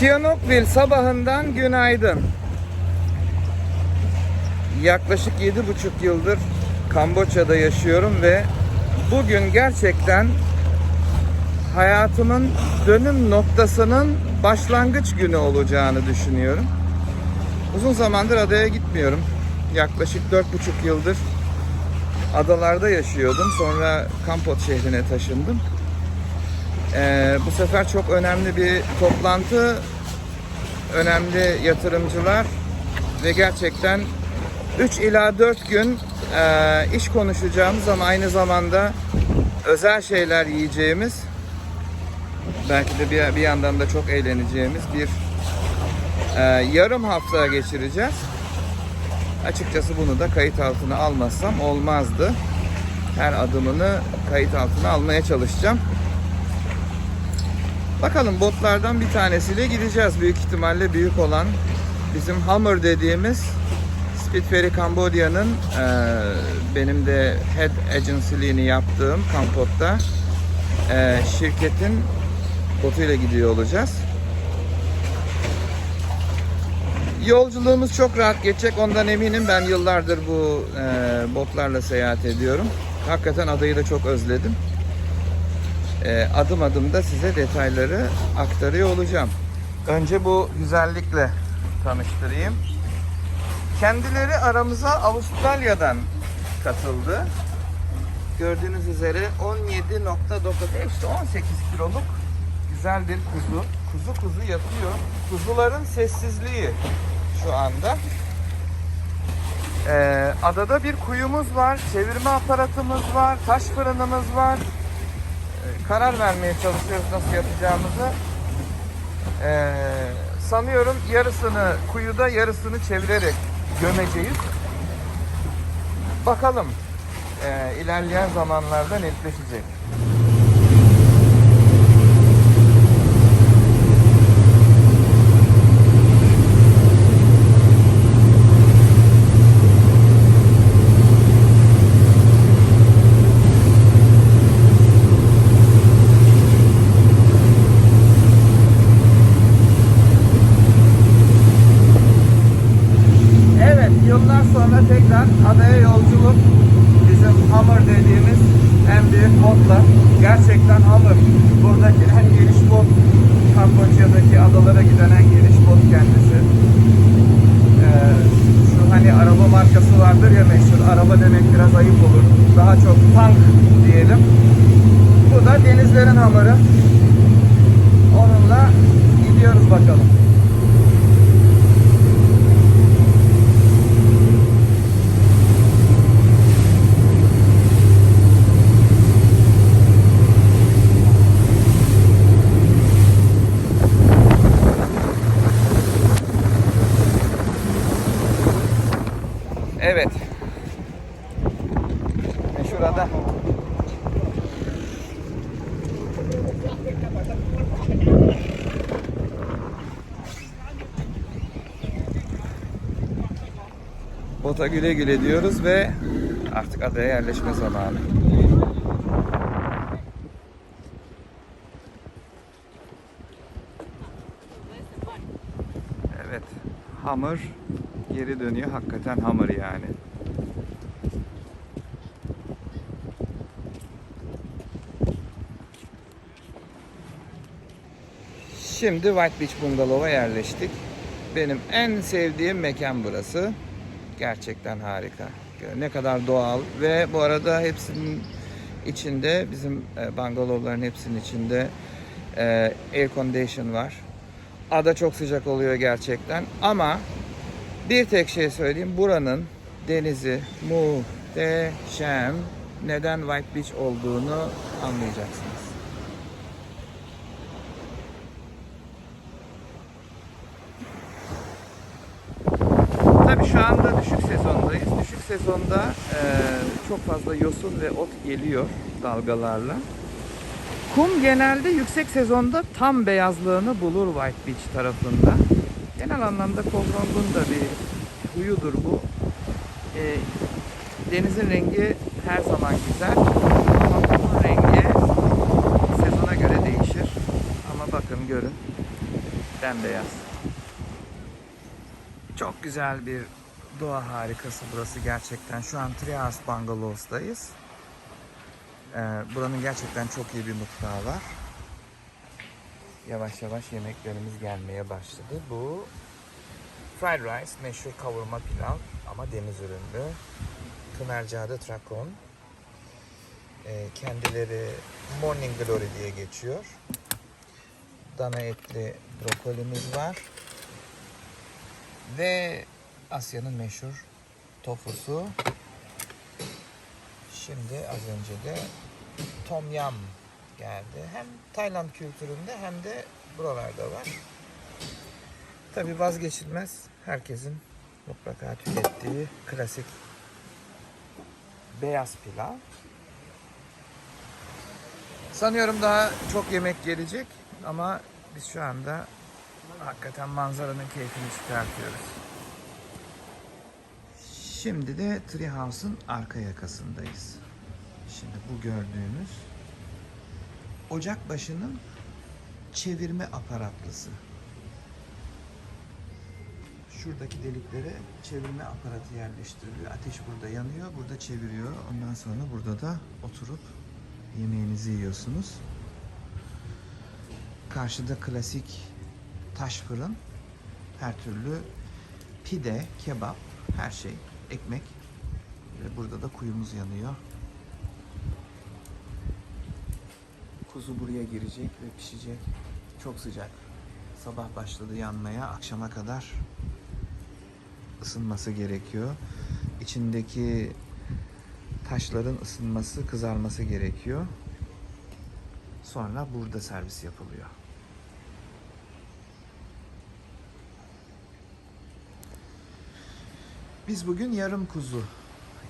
Sihanoukville sabahından günaydın. Yaklaşık yedi buçuk yıldır Kamboçya'da yaşıyorum ve bugün gerçekten hayatımın dönüm noktasının başlangıç günü olacağını düşünüyorum. Uzun zamandır adaya gitmiyorum. Yaklaşık dört buçuk yıldır adalarda yaşıyordum. Sonra Kampot şehrine taşındım. Ee, bu sefer çok önemli bir toplantı, önemli yatırımcılar ve gerçekten 3 ila 4 gün e, iş konuşacağımız ama aynı zamanda özel şeyler yiyeceğimiz, belki de bir, bir yandan da çok eğleneceğimiz bir e, yarım hafta geçireceğiz. Açıkçası bunu da kayıt altına almazsam olmazdı. Her adımını kayıt altına almaya çalışacağım. Bakalım botlardan bir tanesiyle gideceğiz. Büyük ihtimalle büyük olan bizim Hammer dediğimiz Spitfire Cambodya'nın e, benim de head agency'liğini yaptığım Kampot'ta e, şirketin botuyla gidiyor olacağız. Yolculuğumuz çok rahat geçecek ondan eminim. Ben yıllardır bu e, botlarla seyahat ediyorum. Hakikaten adayı da çok özledim. E, adım adım da size detayları aktarıyor olacağım. Önce bu güzellikle tanıştırayım. Kendileri aramıza Avustralya'dan katıldı. Gördüğünüz üzere 17.9 işte 18 kiloluk güzel bir kuzu. Kuzu kuzu yatıyor. Kuzuların sessizliği şu anda. Ee, adada bir kuyumuz var, çevirme aparatımız var, taş fırınımız var. Karar vermeye çalışıyoruz nasıl yapacağımızı. Ee, sanıyorum yarısını kuyuda, yarısını çevirerek gömeceğiz. Bakalım ee, ilerleyen zamanlarda netleşecek. Evet, yıllar sonra tekrar adaya yolculuk. Bizim Hammer dediğimiz en büyük botla. Gerçekten Hammer. Buradaki en geniş bot. Kamboçya'daki adalara giden en geniş bot kendisi. Ee, şu hani araba markası vardır ya meşhur. Araba demek biraz ayıp olur. Daha çok tank diyelim. Bu da denizlerin Hammer'ı. Onunla gidiyoruz bakalım. Evet. Meşhur ada. Bota güle güle diyoruz ve artık adaya yerleşme zamanı. Evet. Hamur geri dönüyor. Hakikaten hamur yani. Şimdi White Beach Bungalov'a yerleştik. Benim en sevdiğim mekan burası. Gerçekten harika. Ne kadar doğal ve bu arada hepsinin içinde bizim e, bungalovların hepsinin içinde e, air condition var. Ada çok sıcak oluyor gerçekten ama bir tek şey söyleyeyim. Buranın denizi muhteşem. Neden White Beach olduğunu anlayacaksınız. Tabii şu anda düşük sezondayız. Düşük sezonda e, çok fazla yosun ve ot geliyor dalgalarla. Kum genelde yüksek sezonda tam beyazlığını bulur White Beach tarafında. Genel anlamda Kovrongun da bir huyudur bu. E, denizin rengi her zaman güzel ama rengi sezona göre değişir. Ama bakın görün. bembeyaz. Çok güzel bir doğa harikası burası gerçekten. Şu an Treehouse Bungalows'dayız. Ee, buranın gerçekten çok iyi bir mutfağı var. Yavaş yavaş yemeklerimiz gelmeye başladı. Bu fried rice, meşhur kavurma pilav ama deniz ürünlü. Kımercade trakon. Ee, kendileri morning glory diye geçiyor. Dana etli brokolimiz var. Ve Asya'nın meşhur tofusu. Şimdi az önce de tom yum geldi. Hem Tayland kültüründe hem de buralarda var. Tabi vazgeçilmez herkesin mutlaka tükettiği klasik beyaz pilav. Sanıyorum daha çok yemek gelecek ama biz şu anda hakikaten manzaranın keyfini çıkartıyoruz. Şimdi de Treehouse'un arka yakasındayız. Şimdi bu gördüğünüz ocak başının çevirme aparatlısı. Şuradaki deliklere çevirme aparatı yerleştiriliyor. Ateş burada yanıyor, burada çeviriyor. Ondan sonra burada da oturup yemeğinizi yiyorsunuz. Karşıda klasik taş fırın. Her türlü pide, kebap, her şey, ekmek. Ve burada da kuyumuz yanıyor. Kuzu buraya girecek ve pişecek. Çok sıcak. Sabah başladı yanmaya, akşama kadar ısınması gerekiyor. İçindeki taşların ısınması, kızarması gerekiyor. Sonra burada servis yapılıyor. Biz bugün yarım kuzu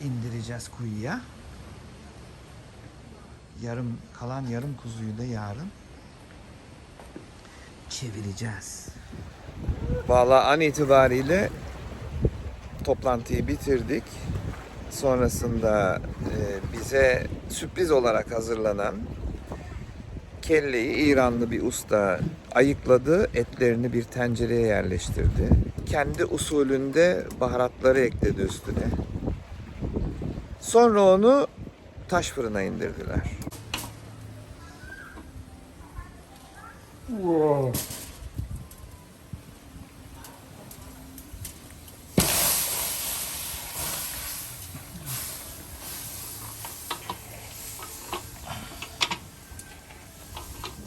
indireceğiz kuyuya. Yarım kalan yarım kuzuyu da yarın çevireceğiz. Valla an itibariyle toplantıyı bitirdik. Sonrasında e, bize sürpriz olarak hazırlanan kelleyi İranlı bir usta ayıkladı, etlerini bir tencereye yerleştirdi. Kendi usulünde baharatları ekledi üstüne. Sonra onu taş fırına indirdiler.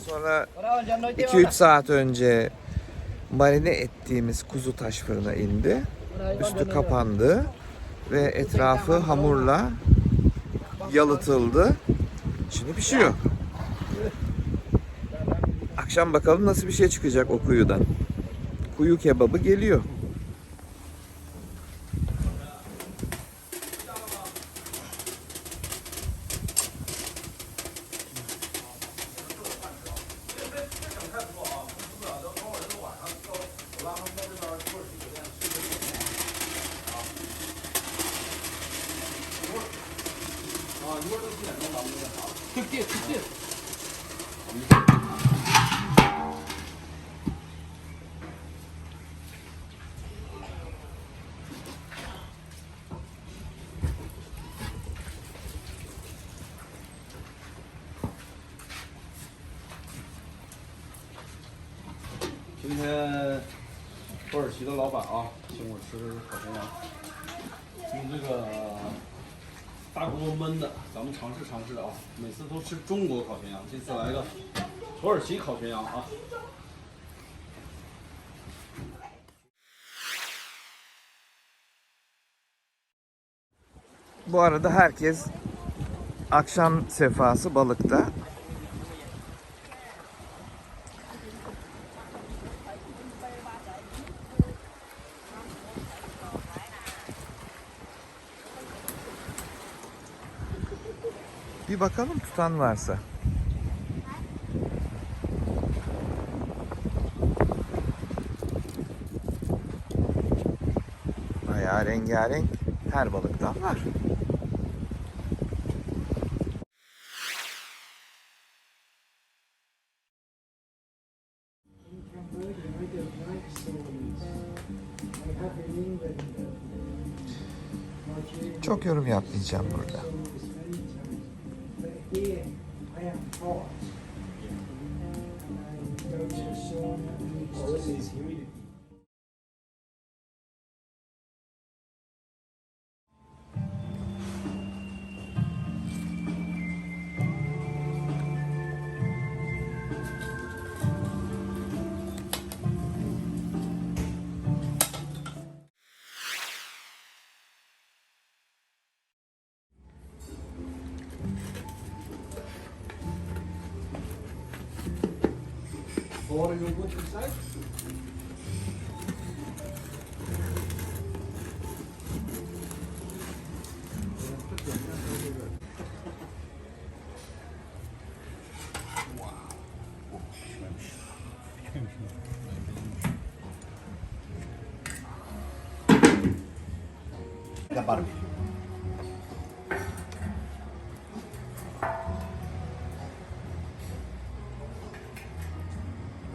Sonra 2-3 saat önce marine ettiğimiz kuzu taş fırına indi. Üstü kapandı ve etrafı hamurla yalıtıldı. Şimdi pişiyor. Akşam bakalım nasıl bir şey çıkacak o kuyudan. Kuyu kebabı geliyor. 今天土耳其的老板啊，请我吃烤全羊，用这个大锅焖的，咱们尝试尝试啊。每次都吃中国烤全羊，这次来个土耳其烤全羊啊。Bu arada herkes akşam sefası balıkta. bir bakalım tutan varsa. Bayağı rengarenk her balıktan var. Çok yorum yapmayacağım burada. hot. Don't? Oh, this is. Four, you good inside?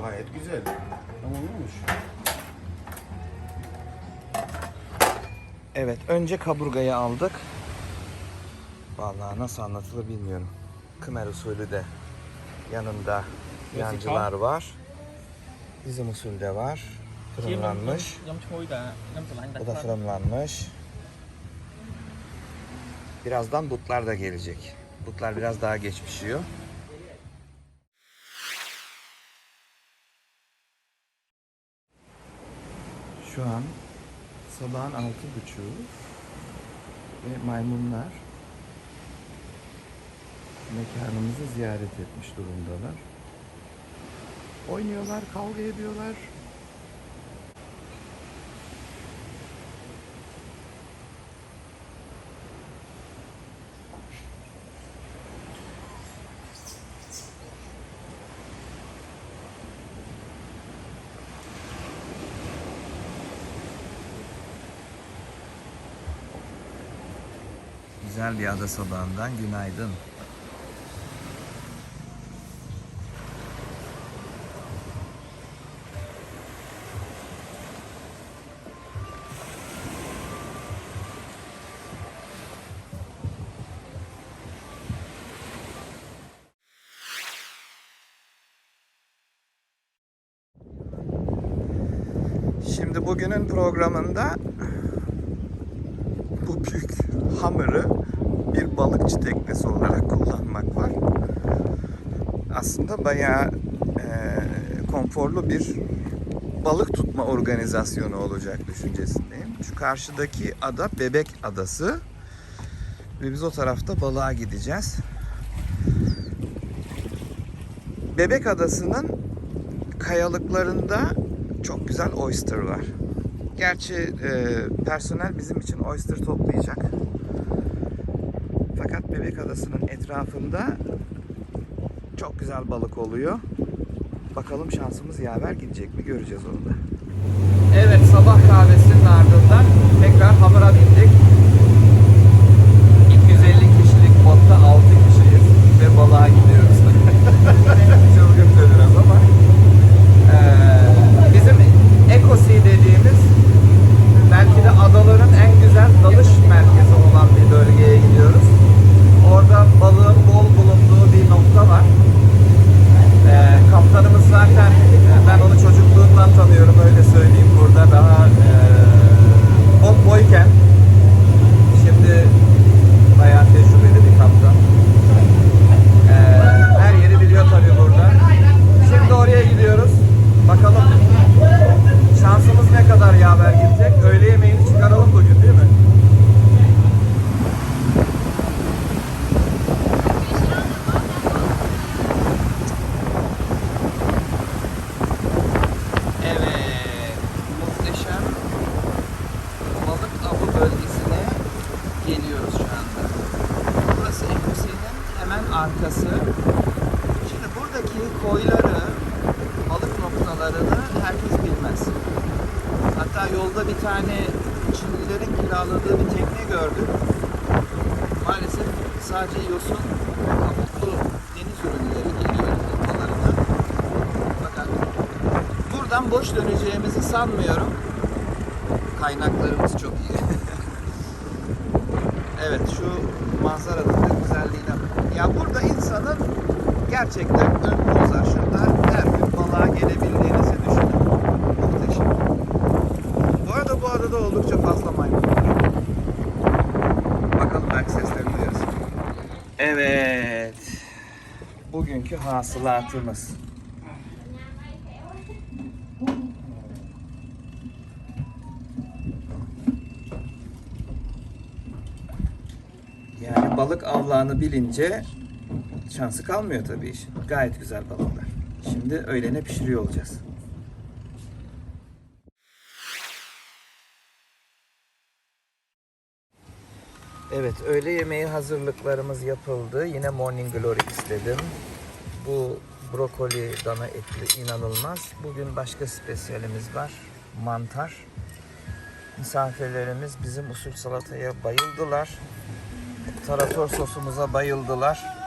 Gayet güzel. Tamam olmuş. Evet, önce kaburgayı aldık. Vallahi nasıl anlatılır bilmiyorum. Kımer usulü de yanında yancılar var. Bizim usulde var. Fırınlanmış. Bu da fırınlanmış. Birazdan butlar da gelecek. Butlar biraz daha geç pişiyor. Şu an sabahın altı buçuğu ve maymunlar mekanımızı ziyaret etmiş durumdalar. Oynuyorlar, kavga ediyorlar. Güzel bir ada sabahından günaydın. Şimdi bugünün programında bu büyük hamırı bir balıkçı teknesi olarak kullanmak var. Aslında bayağı eee, konforlu bir balık tutma organizasyonu olacak düşüncesindeyim. Şu karşıdaki ada Bebek Adası ve biz o tarafta balığa gideceğiz. Bebek Adası'nın kayalıklarında çok güzel oyster var. Gerçi e, personel bizim için oyster toplayacak. Bebek Adası'nın etrafında çok güzel balık oluyor. Bakalım şansımız yaver gidecek mi göreceğiz onu da. Evet sabah kahvesinin ardından tekrar hamura bindik. 250 kişilik botta 6 kişiyiz ve balığa gidiyoruz. Çılgınca biraz ama. Ee, bizim Ekosi dediğimiz belki de adaların en güzel dalış merkezi olan bir bölgeye gidiyoruz. Orada balığın bol bulunduğu bir nokta var. Ee, kaptanımız zaten e, ben onu çocukluğundan tanıyorum öyle söyleyeyim burada daha e, bot boyken şimdi bayağı tecrübeli bir kaptan. Ee, her yeri biliyor tabii burada. Şimdi oraya gidiyoruz. Bakalım şansımız ne kadar yaver gidecek. Öğle yemeğini çıkaralım bugün değil mi? Evet. Muhteşem balık avı bölgesine geliyoruz şu anda. Burası Ekosi'nin hemen arkası. Şimdi koyları, balık noktalarını herkes bilmez. Hatta yolda bir tane Çinlilerin kiraladığı bir tekne gördüm. Maalesef sadece yosun, kabuklu deniz ürünleri geliyor noktalarına. Fakat buradan boş döneceğimizi sanmıyorum. Kaynaklarımız çok iyi. Evet şu manzaranın da güzelliğine. Ya burada insanın gerçekten ömrü uzar. Şurada her gün balığa gelebildiğinizi düşünün. Muhteşem. Bu arada bu adada oldukça fazla maymun var. Bakalım belki seslerini duyarız. Evet. Bugünkü hasılatımız. Yani balık avlağını bilince şansı kalmıyor tabii işin. Gayet güzel balıklar. Şimdi öğlene pişiriyor olacağız. Evet, öğle yemeği hazırlıklarımız yapıldı. Yine Morning Glory istedim. Bu brokoli dana etli inanılmaz. Bugün başka spesiyelimiz var. Mantar. Misafirlerimiz bizim usul salataya bayıldılar. Tarator sosumuza bayıldılar.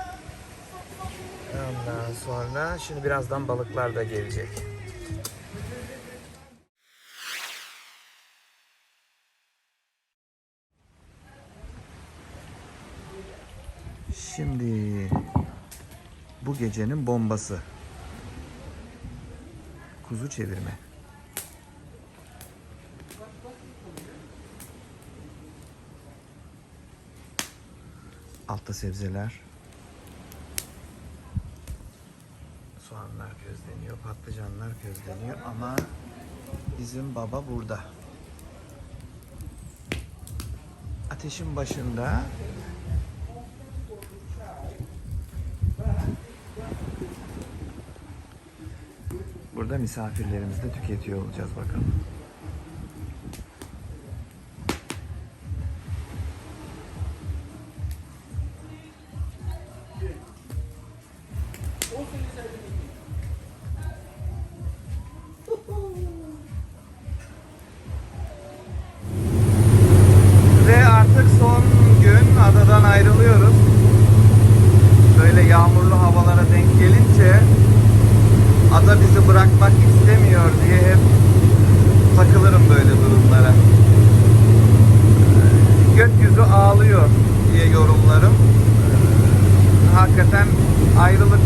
Ondan sonra şimdi birazdan balıklar da gelecek. Şimdi bu gecenin bombası. Kuzu çevirme. Altta sebzeler. Soğanlar közleniyor, patlıcanlar közleniyor ama bizim baba burada. Ateşin başında Burada misafirlerimizi de tüketiyor olacağız bakalım.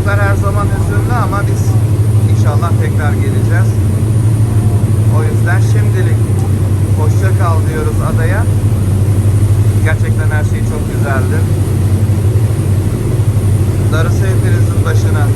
Ayrılıklar her zaman hüzünlü ama biz inşallah tekrar geleceğiz. O yüzden şimdilik hoşça kal diyoruz adaya. Gerçekten her şey çok güzeldi. Darısı hepinizin başına.